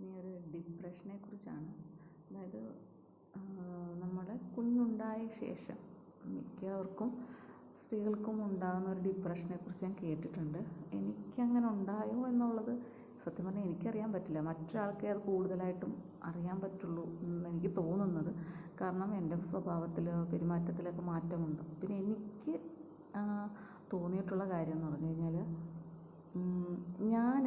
ഇനി ഒരു ഡിപ്രഷനെ കുറിച്ചാണ് അതായത് നമ്മുടെ കുഞ്ഞുണ്ടായ ശേഷം മിക്കവർക്കും സ്ത്രീകൾക്കും ഉണ്ടാകുന്ന ഒരു ഡിപ്രഷനെ കുറിച്ച് ഞാൻ കേട്ടിട്ടുണ്ട്. എനിക്കങ്ങനെ ഉണ്ടായോ എന്നുള്ളത് സത്യം പറഞ്ഞാൽ എനിക്കറിയാൻ പറ്റില്ല. മറ്റൊരാൾക്കേ അത് കൂടുതലായിട്ടും അറിയാൻ പറ്റുള്ളൂ എന്ന് എനിക്ക് തോന്നുന്നത്. കാരണം എന്റെ സ്വഭാവത്തിൽ പെരുമാറ്റത്തിലൊക്കെ മാറ്റമുണ്ട്. പിന്നെ എനിക്ക് തോന്നിയിട്ടുള്ള കാര്യം എന്ന് പറഞ്ഞു കഴിഞ്ഞാൽ ഞാൻ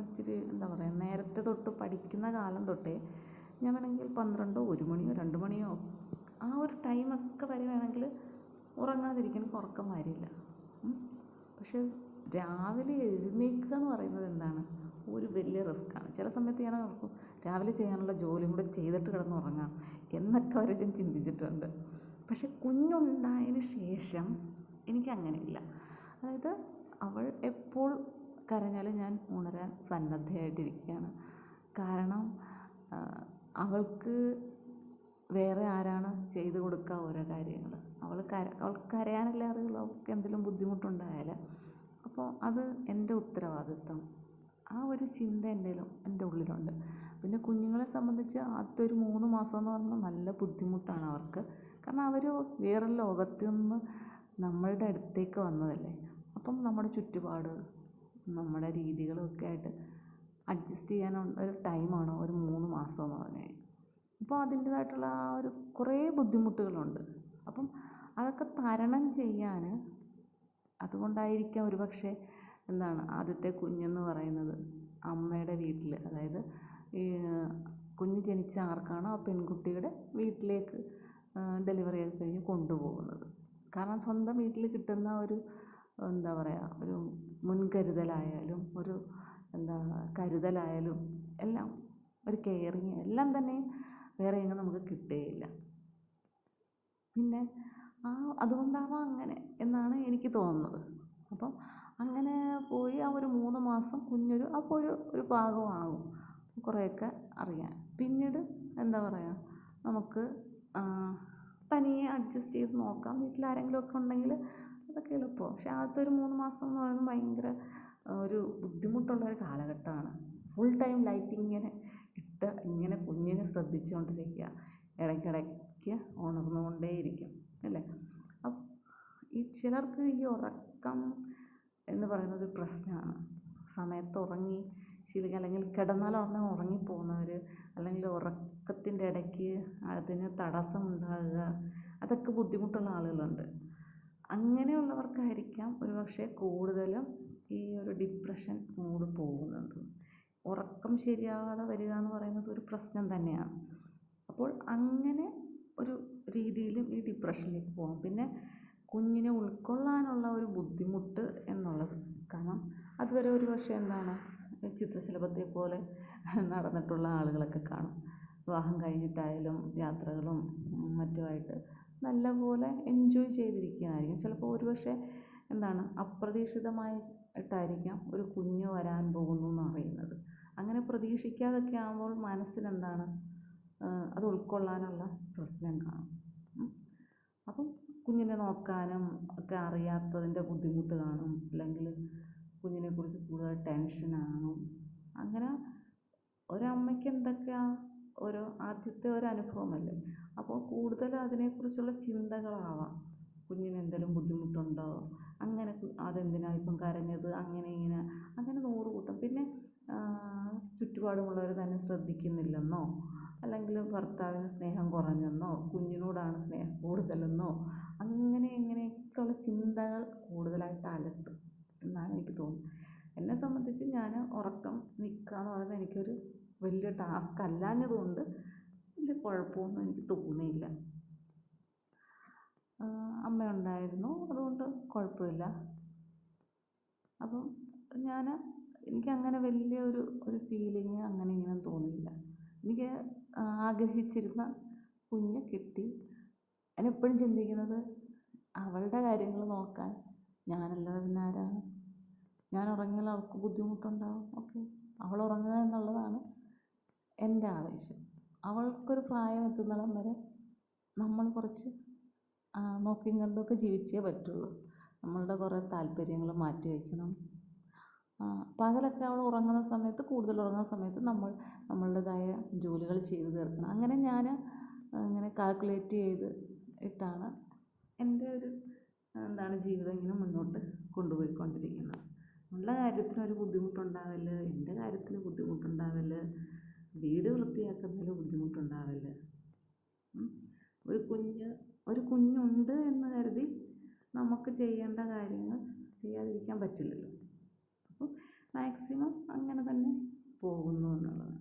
ഇച്ചിരി എന്താ പറയുക നേരത്തെ തൊട്ട് പഠിക്കുന്ന കാലം തൊട്ടേ ഞാൻ വേണമെങ്കിൽ പന്ത്രണ്ടോ ഒരു മണിയോ രണ്ട് മണിയോ ആ ഒരു ടൈമൊക്കെ വരെ വേണമെങ്കിൽ ഉറങ്ങാതിരിക്കാൻ ഉറക്കം വരില്ല. പക്ഷെ രാവിലെ എഴുന്നേൽക്കുക എന്ന് പറയുന്നത് എന്താണ്? ഒരു വലിയ റിസ്ക്കാണ് ചില സമയത്ത് ഞാൻ ഓർക്കും രാവിലെ ചെയ്യാനുള്ള ജോലിയും കൂടെ ചെയ്തിട്ട് കിടന്ന് ഉറങ്ങാം എന്നൊക്കെ വരെ ഞാൻ ചിന്തിച്ചിട്ടുണ്ട്. പക്ഷെ കുഞ്ഞുണ്ടായതിന് ശേഷം എനിക്കങ്ങനെയില്ല അതായത് അവൾ എപ്പോൾ കരഞ്ഞാലും ഞാൻ ഉണരാൻ സന്നദ്ധയായിട്ടിരിക്കുകയാണ്. കാരണം അവൾക്ക് വേറെ ആരാണ് ചെയ്തു കൊടുക്കുക ഓരോ കാര്യങ്ങൾ അവൾ കര അവൾക്ക് കരയാനല്ലേ അറിയുള്ളൂ അവൾക്ക് എന്തെങ്കിലും ബുദ്ധിമുട്ടുണ്ടായാൽ അപ്പോൾ അത് എന്റെ ഉത്തരവാദിത്വം. ആ ഒരു ചിന്ത എന്തെങ്കിലും എന്റെ ഉള്ളിലുണ്ട്. പിന്നെ കുഞ്ഞുങ്ങളെ സംബന്ധിച്ച് ആദ്യത്തെ ഒരു മൂന്ന് മാസം എന്ന് പറഞ്ഞാൽ നല്ല ബുദ്ധിമുട്ടാണ് അവർക്ക്. കാരണം അവർ വേറെ ലോകത്തു നിന്ന് നമ്മളുടെ അടുത്തേക്ക് വന്നതല്ലേ. അപ്പം നമ്മുടെ ചുറ്റുപാട് നമ്മുടെ രീതികളൊക്കെ ആയിട്ട് അഡ്ജസ്റ്റ് ചെയ്യാനുള്ള ഒരു ടൈമാണ് ഒരു മൂന്ന് മാസം എന്ന് പറഞ്ഞു കഴിഞ്ഞാൽ അപ്പോൾ അതിന്റേതായിട്ടുള്ള ആ ഒരു കുറേ ബുദ്ധിമുട്ടുകളുണ്ട്. അപ്പം അതൊക്കെ തരണം ചെയ്യാൻ അതുകൊണ്ടായിരിക്കാം ഒരു പക്ഷേ എന്താണ് ആദ്യത്തെ കുഞ്ഞെന്ന് പറയുന്നത് അമ്മയുടെ വീട്ടിൽ അതായത് ഈ കുഞ്ഞ് ജനിച്ച ആർക്കാണോ ആ പെൺകുട്ടിയുടെ വീട്ടിലേക്ക് ഡെലിവറി ചെയ്ത് കഴിഞ്ഞ് കൊണ്ടുപോകുന്നത്. കാരണം സ്വന്തം വീട്ടിൽ കിട്ടുന്ന ഒരു എന്താ പറയുക ഒരു മുൻകരുതലായാലും ഒരു എന്താ കരുതലായാലും എല്ലാം ഒരു കെയറിങ് എല്ലാം തന്നെ വേറെ എങ്ങും നമുക്ക് കിട്ടുകയില്ല പിന്നെ ആ അതുകൊണ്ടാവാം അങ്ങനെ എന്നാണ് എനിക്ക് തോന്നുന്നത്. അപ്പം അങ്ങനെ പോയി ആ ഒരു മൂന്ന് മാസം കുഞ്ഞൊരു അപ്പോൾ ഒരു ഒരു പാകമാകും. കുറേയൊക്കെ അറിയാൻ. പിന്നീട് എന്താ പറയുക നമുക്ക് തനിയെ അഡ്ജസ്റ്റ് ചെയ്ത് നോക്കാം. വീട്ടിൽ ആരെങ്കിലും ഒക്കെ ഉണ്ടെങ്കിൽ അതൊക്കെ എളുപ്പമാവും പക്ഷെ ആദ്യത്തെ ഒരു മൂന്ന് മാസം എന്ന് പറയുന്നത് ഭയങ്കര ഒരു ബുദ്ധിമുട്ടുള്ള ഒരു കാലഘട്ടമാണ്. ഫുൾ ടൈം ലൈറ്റ് ഇങ്ങനെ ഇട്ട് ഇങ്ങനെ കുഞ്ഞിനെ ശ്രദ്ധിച്ചുകൊണ്ടിരിക്കുക. ഇടയ്ക്കിടയ്ക്ക് ഉണർന്നുകൊണ്ടേയിരിക്കും അല്ലേ? ഈ ചിലർക്ക് ഈ ഉറക്കം എന്ന് പറയുന്നത് പ്രശ്നമാണ്. സമയത്ത് ഉറങ്ങി ശീലിക്കുക അല്ലെങ്കിൽ കിടന്നാൽ ഉടനെ ഉറങ്ങിപ്പോകുന്നവർ അല്ലെങ്കിൽ ഉറക്കത്തിന്റെ ഇടയ്ക്ക് അതിന് തടസ്സമുണ്ടാകുക അതൊക്കെ ബുദ്ധിമുട്ടുള്ള ആളുകളുണ്ട്. അങ്ങനെയുള്ളവർക്കായിരിക്കാം ഒരുപക്ഷെ കൂടുതലും ഈ ഒരു ഡിപ്രഷൻ മൂഡ് പോകുന്നത്. ഉറക്കം ശരിയാകാതെ വരിക എന്ന് പറയുന്നത് ഒരു പ്രശ്നം തന്നെയാണ്. അപ്പോൾ അങ്ങനെ ഒരു രീതിയിലും ഈ ഡിപ്രഷനിലേക്ക് പോകാം. പിന്നെ കുഞ്ഞിനെ ഉൾക്കൊള്ളാനുള്ള ഒരു ബുദ്ധിമുട്ട് എന്നുള്ളത്. കാരണം അതുവരെ ഒരു പക്ഷേ എന്താണ് ചിത്രശലഭത്തെ പോലെ നടന്നിട്ടുള്ള ആളുകളൊക്കെ കാണും. വിവാഹം കഴിഞ്ഞിട്ടായാലും യാത്രകളും മറ്റുമായിട്ട് നല്ലപോലെ എൻജോയ് ചെയ്തിരിക്കുകയായിരിക്കും ചിലപ്പോൾ ഒരു പക്ഷേ എന്താണ് അപ്രതീക്ഷിതമായിട്ടായിരിക്കാം ഒരു കുഞ്ഞ് വരാൻ പോകുന്നു എന്ന് അറിയുന്നത് അങ്ങനെ പ്രതീക്ഷിക്കാതൊക്കെ ആകുമ്പോൾ മനസ്സിനെന്താണ് അത് ഉൾക്കൊള്ളാനുള്ള പ്രശ്നം കാണും. അപ്പം കുഞ്ഞിനെ നോക്കാനും ഒക്കെ അറിയാത്തതിന്റെ ബുദ്ധിമുട്ട് കാണും. അല്ലെങ്കിൽ കുഞ്ഞിനെക്കുറിച്ച് കൂടുതൽ ടെൻഷനാകും അങ്ങനെ ഒരമ്മയ്ക്ക് എന്തൊക്കെയാണ് ഒരു ആദ്യത്തെ ഒരു അനുഭവമല്ലേ അപ്പോൾ കൂടുതൽ അതിനെക്കുറിച്ചുള്ള ചിന്തകളാവാം. കുഞ്ഞിന് എന്തെങ്കിലും ബുദ്ധിമുട്ടുണ്ടോ? അങ്ങനെ അതെന്തിനാണ് ഇപ്പം കരഞ്ഞത്? അങ്ങനെ ഇങ്ങനെ. അങ്ങനെ നൂറ് കൂട്ടം. പിന്നെ ചുറ്റുപാടുമുള്ളവർ തന്നെ ശ്രദ്ധിക്കുന്നില്ലെന്നോ? അല്ലെങ്കിൽ ഭർത്താവിന് സ്നേഹം കുറഞ്ഞെന്നോ? കുഞ്ഞിനോടാണ് സ്നേഹം കൂടുതലെന്നോ? അങ്ങനെ ഇങ്ങനെയൊക്കെയുള്ള ചിന്തകൾ കൂടുതലായിട്ട് അലട്ടും എന്നാണ് എനിക്ക് തോന്നുന്നത്. എന്നെ സംബന്ധിച്ച് ഞാൻ ഉറക്കം നിൽക്കുക എന്ന് പറയുന്നത് എനിക്കൊരു വലിയ ടാസ്ക് അല്ലാഞ്ഞതുകൊണ്ട് വലിയ കുഴപ്പമൊന്നും എനിക്ക് തോന്നിയില്ല. അമ്മയുണ്ടായിരുന്നു. അതുകൊണ്ട് കുഴപ്പമില്ല. അപ്പം ഞാൻ എനിക്കങ്ങനെ വലിയ ഒരു ഒരു ഫീലിങ് അങ്ങനെ ഇങ്ങനെ തോന്നിയില്ല. എനിക്ക് ആഗ്രഹിച്ചിരുന്ന കുഞ്ഞ് കിട്ടി. ഞാൻ എപ്പോഴും ചിന്തിക്കുന്നത് അവളുടെ കാര്യങ്ങൾ നോക്കാൻ ഞാനല്ലാതെ പിന്നെ ആരാണ്? ഞാൻ ഉറങ്ങിയാൽ അവൾക്ക് ബുദ്ധിമുട്ടുണ്ടാവും. ഓക്കെ. അവൾ ഉറങ്ങുക എന്നുള്ളതാണ് എന്റെ ആവേശം. അവൾക്കൊരു പ്രായം എത്തുന്നിടം വരെ നമ്മൾ കുറച്ച് നോക്കിയും കണ്ടുമൊക്കെ ജീവിച്ചേ പറ്റുള്ളൂ. നമ്മളുടെ കുറേ താല്പര്യങ്ങൾ മാറ്റി വയ്ക്കണം. പകലൊക്കെ അവൾ ഉറങ്ങുന്ന സമയത്ത് കൂടുതൽ ഉറങ്ങുന്ന സമയത്ത് നമ്മൾ നമ്മളുടേതായ ജോലികൾ ചെയ്തു തീർക്കണം. അങ്ങനെ ഞാൻ ഇങ്ങനെ കാൽക്കുലേറ്റ് ചെയ്ത് ഇട്ടാണ് എന്റെ ഒരു എന്താണ് ജീവിതം ഇങ്ങനെ മുന്നോട്ട് കൊണ്ടുപോയിക്കൊണ്ടിരിക്കുന്നത്. നമ്മളുടെ കാര്യത്തിന് ഒരു ബുദ്ധിമുട്ടുണ്ടാവൽ എന്റെ കാര്യത്തിന് ബുദ്ധിമുട്ടുണ്ടാവൽ വീട് വൃത്തിയാക്കുന്നതിൽ ബുദ്ധിമുട്ടുണ്ടാവില്ല. ഒരു കുഞ്ഞ് ഒരു കുഞ്ഞുണ്ട് എന്ന് കരുതി നമുക്ക് ചെയ്യേണ്ട കാര്യങ്ങൾ ചെയ്യാതിരിക്കാൻ പറ്റില്ലല്ലോ. അപ്പോൾ മാക്സിമം അങ്ങനെ തന്നെ പോകുന്നു എന്നുള്ളതാണ്.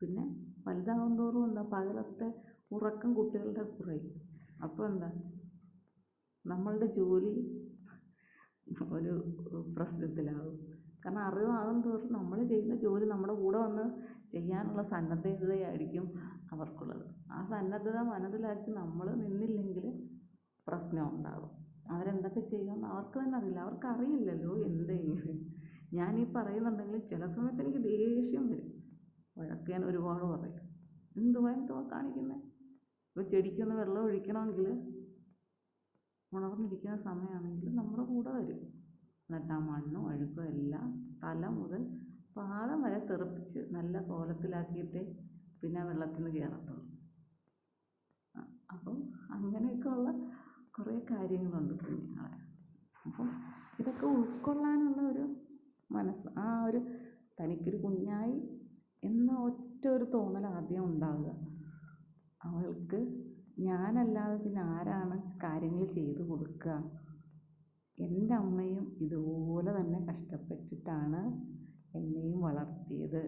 പിന്നെ വലുതാവും തോറും എന്താ പകലത്തെ ഉറക്കം കുട്ടികളുടെ കുറയും. അപ്പോൾ എന്താ? നമ്മളുടെ ജോലി ഒരു പ്രശ്നത്തിലാവും. കാരണം അറിവാകും തോറും നമ്മൾ ചെയ്യുന്ന ജോലി നമ്മുടെ കൂടെ വന്ന് ചെയ്യാനുള്ള സന്നദ്ധതയായിരിക്കും അവർക്കുള്ളത്. ആ സന്നദ്ധത മനസ്സിലാക്കി നമ്മൾ നിന്നില്ലെങ്കിൽ പ്രശ്നം ഉണ്ടാകും. അവരെന്തൊക്കെ ചെയ്യുമെന്ന് അവർക്ക് തന്നെ അറിയില്ല. അവർക്ക് അറിയില്ലല്ലോ എന്ത് ഞാൻ ഈ പറയുന്നുണ്ടെങ്കിൽ ചില സമയത്ത് എനിക്ക് ദേഷ്യം വരും. വഴക്ക് ഞാൻ ഒരുപാട് പറയും. എന്തുവാ എന്തുവാ കാണിക്കുന്നത് ഇപ്പോൾ ചെടിക്കൊന്ന് വെള്ളം ഒഴിക്കണമെങ്കിൽ ഉണർന്നിരിക്കുന്ന സമയമാണെങ്കിൽ നമ്മുടെ കൂടെ വരും. എന്നിട്ട് ആ മണ്ണും അഴുക്കും എല്ലാം തല മുതൽ പാദം വരെ തെറിപ്പിച്ച് നല്ല കോലത്തിലാക്കിയിട്ടേ പിന്നെ വെള്ളത്തിൽ നിന്ന് കയറത്തുള്ളൂ അപ്പം അങ്ങനെയൊക്കെ ഉള്ള കുറേ കാര്യങ്ങളുണ്ട് കുഞ്ഞുങ്ങളെ. അപ്പം ഇതൊക്കെ ഉൾക്കൊള്ളാനുള്ള ഒരു മനസ്സ് ആ ഒരു തനിക്കൊരു കുഞ്ഞായി എന്ന ഒറ്റ ഒരു തോന്നൽ ആദ്യം ഉണ്ടാവുക. അവൾക്ക് ഞാനല്ലാതെ പിന്നെ ആരാണ് കാര്യങ്ങൾ ചെയ്തു കൊടുക്കുക? എന്റെ അമ്മയും ഇതുപോലെ തന്നെ കഷ്ടപ്പെട്ടിട്ടാണ് എന്നെയും വളർത്തിയത്.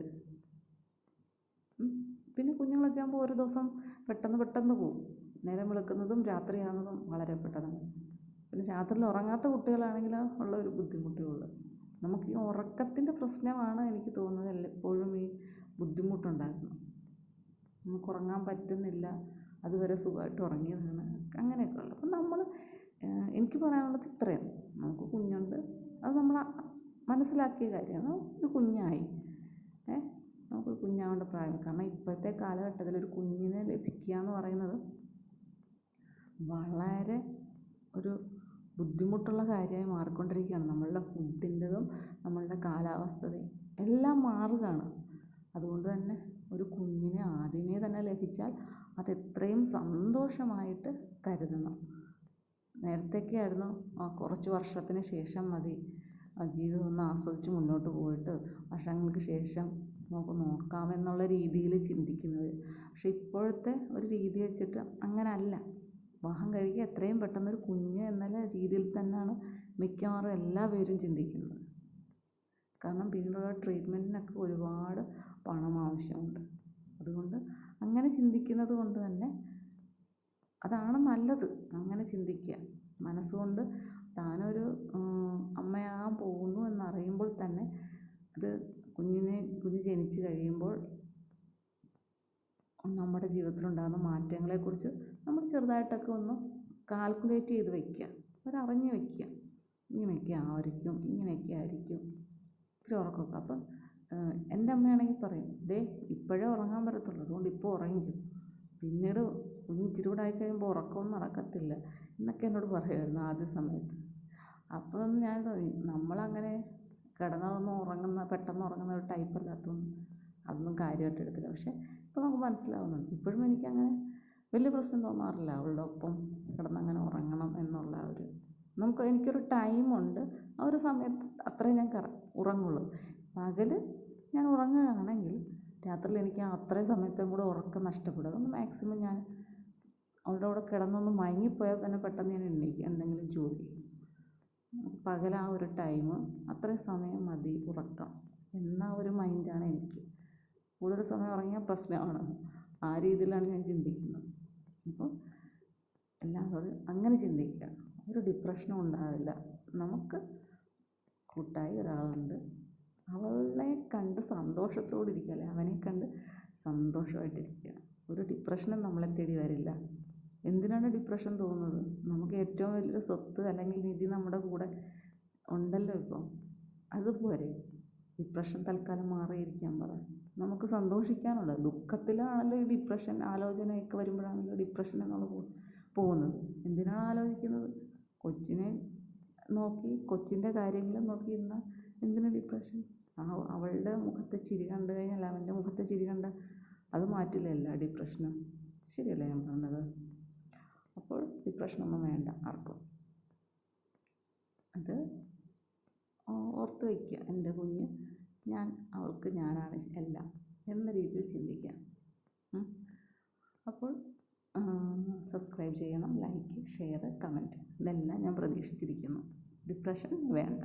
പിന്നെ കുഞ്ഞുങ്ങളൊക്കെ ആകുമ്പോൾ ഒരു ദിവസം പെട്ടെന്ന് പെട്ടെന്ന് പോവും. നേരം വിളിക്കുന്നതും രാത്രിയാകുന്നതും വളരെ പെട്ടെന്നാണ്. പിന്നെ രാത്രിയിൽ ഉറങ്ങാത്ത കുട്ടികളാണെങ്കിൽ ഉള്ള ഒരു ബുദ്ധിമുട്ടേ ഉള്ളൂ. നമുക്ക് ഈ ഉറക്കത്തിന്റെ പ്രശ്നമാണ് എനിക്ക് തോന്നുന്നത് എപ്പോഴും ഈ ബുദ്ധിമുട്ടുണ്ടാക്കുന്നത്. നമുക്ക് ഉറങ്ങാൻ പറ്റുന്നില്ല അതുവരെ സുഖമായിട്ട് ഉറങ്ങിയതാണ് അങ്ങനെയൊക്കെ ഉള്ളത് അപ്പം നമ്മൾ എനിക്ക് പറയാനുള്ളത് ഇത്രയാണ്. നമുക്ക് കുഞ്ഞുണ്ട്. അത് നമ്മൾ മനസ്സിലാക്കിയ കാര്യമാണ്. ഒരു കുഞ്ഞായി. ഏ? നമുക്കൊരു കുഞ്ഞാവേണ്ട പ്രായം. കാരണം ഇപ്പോഴത്തെ കാലഘട്ടത്തിൽ ഒരു കുഞ്ഞിനെ ലഭിക്കുക എന്ന് പറയുന്നത് വളരെ ഒരു ബുദ്ധിമുട്ടുള്ള കാര്യമായി മാറിക്കൊണ്ടിരിക്കുകയാണ്. നമ്മളുടെ ഫുഡിന്റെതും നമ്മളുടെ കാലാവസ്ഥയും എല്ലാം മാറുകയാണ്. അതുകൊണ്ട് തന്നെ ഒരു കുഞ്ഞിനെ ആദ്യമേ തന്നെ ലഭിച്ചാൽ അത് എത്രയും സന്തോഷമായിട്ട് കരുതണം. നേരത്തെയൊക്കെ ആയിരുന്നു ആ കുറച്ച് വർഷത്തിന് ശേഷം മതി. ജീവിതം ഒന്ന് ആസ്വദിച്ച് മുന്നോട്ട് പോയിട്ട് വർഷങ്ങൾക്ക് ശേഷം നമുക്ക് നോക്കാമെന്നുള്ള രീതിയിൽ ചിന്തിക്കുന്നത്. പക്ഷെ ഇപ്പോഴത്തെ ഒരു രീതി വെച്ചിട്ട് അങ്ങനല്ല. വിവാഹം കഴിക്കുക എത്രയും പെട്ടെന്ന് ഒരു കുഞ്ഞ് എന്നുള്ള രീതിയിൽ തന്നെയാണ് മിക്കവാറും എല്ലാ പേരും ചിന്തിക്കുന്നത്. കാരണം പിന്നീടുള്ള ട്രീറ്റ്മെന്റിനൊക്കെ ഒരുപാട് പണം ആവശ്യമുണ്ട്. അതുകൊണ്ട് അങ്ങനെ ചിന്തിക്കുന്നത് കൊണ്ട് തന്നെ അതാണ് നല്ലത്. അങ്ങനെ ചിന്തിക്കുക. മനസ്സുകൊണ്ട് താനൊരു അമ്മയാകാൻ പോകുന്നു എന്നറിയുമ്പോൾ തന്നെ അത് കുഞ്ഞിനെ ജനിച്ച് കഴിയുമ്പോൾ നമ്മുടെ ജീവിതത്തിലുണ്ടാകുന്ന മാറ്റങ്ങളെക്കുറിച്ച് നമ്മൾ ചെറുതായിട്ടൊക്കെ ഒന്ന് കാൽക്കുലേറ്റ് ചെയ്ത് വയ്ക്കുക ഒരറിഞ്ഞ് വയ്ക്കുക ഇങ്ങനെയൊക്കെ ആയിരിക്കും ഇങ്ങനെയൊക്കെ ആയിരിക്കും. ഇത്തിരി ഉറക്കമൊക്കെ. അപ്പം എന്റെ അമ്മയാണെങ്കിൽ പറയും ദേ ഇപ്പോഴേ ഉറങ്ങാൻ പറ്റത്തുള്ളൂ. അതുകൊണ്ട് ഇപ്പോൾ ഉറങ്ങിക്കും. പിന്നീട് കുഞ്ഞ് ഇച്ചിരി കൂടെ ആയി കഴിയുമ്പോൾ ഉറക്കമൊന്നും നടക്കത്തില്ല എന്നൊക്കെ എന്നോട് പറയുമായിരുന്നു ആദ്യ സമയത്ത്. അപ്പോൾ ഞാൻ തോന്നി നമ്മളങ്ങനെ കിടന്നതൊന്നും ഉറങ്ങുന്ന പെട്ടെന്ന് ഉറങ്ങുന്ന ഒരു ടൈപ്പ് അല്ലാത്തതുകൊണ്ട് അതൊന്നും കാര്യമായിട്ട് എടുത്തില്ല. പക്ഷേ ഇപ്പോൾ നമുക്ക് മനസ്സിലാവുന്നുണ്ട്. ഇപ്പോഴും എനിക്കങ്ങനെ വലിയ പ്രശ്നം തോന്നാറില്ല. അവളുടെ ഒപ്പം കിടന്നങ്ങനെ ഉറങ്ങണം എന്നുള്ള ഒരു നമുക്ക് എനിക്കൊരു ടൈമുണ്ട് ആ ഒരു സമയത്ത് അത്രയും ഞാൻ കറ ഉറങ്ങുള്ളൂ. പകൽ ഞാൻ ഉറങ്ങുകയാണെങ്കിൽ രാത്രിയിൽ എനിക്ക് അത്രയും സമയത്തും കൂടെ ഉറക്കം നഷ്ടപ്പെടും. അതുകൊണ്ട് മാക്സിമം ഞാൻ അവളുടെ കൂടെ കിടന്നൊന്ന് മയങ്ങിപ്പോയാൽ തന്നെ പെട്ടെന്ന് ഞാൻ എണ്ണീക്കും എന്തെങ്കിലും ജോലി പകൽ ആ ഒരു ടൈം അത്രയും സമയം മതി ഉറക്കം. എന്ന ഒരു മൈൻഡാണ് എനിക്ക്. കൂടുതൽ സമയം ഉറങ്ങിയാൽ പ്രശ്നമാണ്. ആ രീതിയിലാണ് ഞാൻ ചിന്തിക്കുന്നത്. അപ്പോൾ എല്ലാവരും അങ്ങനെ ചിന്തിക്കുക. ഒരു ഡിപ്രഷനും ഉണ്ടാവില്ല. നമുക്ക് കൂട്ടായി ഒരാളുണ്ട്. അവളെ കണ്ട് സന്തോഷത്തോടെ ഇരിക്കുക അവനെ കണ്ട് സന്തോഷമായിട്ടിരിക്കുക. ഒരു ഡിപ്രഷനും നമ്മളെ തേടി വരില്ല. എന്തിനാണ് ഡിപ്രഷൻ തോന്നുന്നത്? നമുക്ക് ഏറ്റവും വലിയ സ്വത്ത് അല്ലെങ്കിൽ നിധി നമ്മുടെ കൂടെ ഉണ്ടല്ലോ ഇപ്പോൾ അതുപോലെ ഡിപ്രഷൻ തൽക്കാലം മാറിയിരിക്കാൻ പറ. നമുക്ക് സന്തോഷിക്കാനുള്ളത് ദുഃഖത്തിലാണല്ലോ ഈ ഡിപ്രഷൻ ആലോചനയൊക്കെ വരുമ്പോഴാണല്ലോ ഡിപ്രഷൻ എന്നുള്ള പോകുന്നത്. എന്തിനാണ് ആലോചിക്കുന്നത്? കൊച്ചിനെ നോക്കി കൊച്ചിന്റെ കാര്യങ്ങൾ നോക്കി ഇരുന്നാൽ എന്തിനാണ് ഡിപ്രഷൻ അവളുടെ മുഖത്തെ ചിരി കണ്ടു കഴിഞ്ഞാൽ അവന്റെ മുഖത്തെ ചിരി കണ്ട അത് മാറ്റില്ല എല്ലാ ഡിപ്രഷനും ശരിയല്ലേ ഞാൻ പറഞ്ഞത്? അപ്പോൾ ഡിപ്രഷനൊന്നും വേണ്ട ആർക്കും അത് ഓർത്ത് വയ്ക്കുക. എന്റെ ഞാൻ അവൾക്ക് ഞാനാണ് എല്ലാം എന്ന രീതിയിൽ ചിന്തിക്കാം. അപ്പോൾ സബ്സ്ക്രൈബ് ചെയ്യണം ലൈക്ക് ഷെയർ കമന്റ് ഇതെല്ലാം ഞാൻ പ്രതീക്ഷിച്ചിരിക്കുന്നു. ഡിപ്രഷൻ വേണ്ട.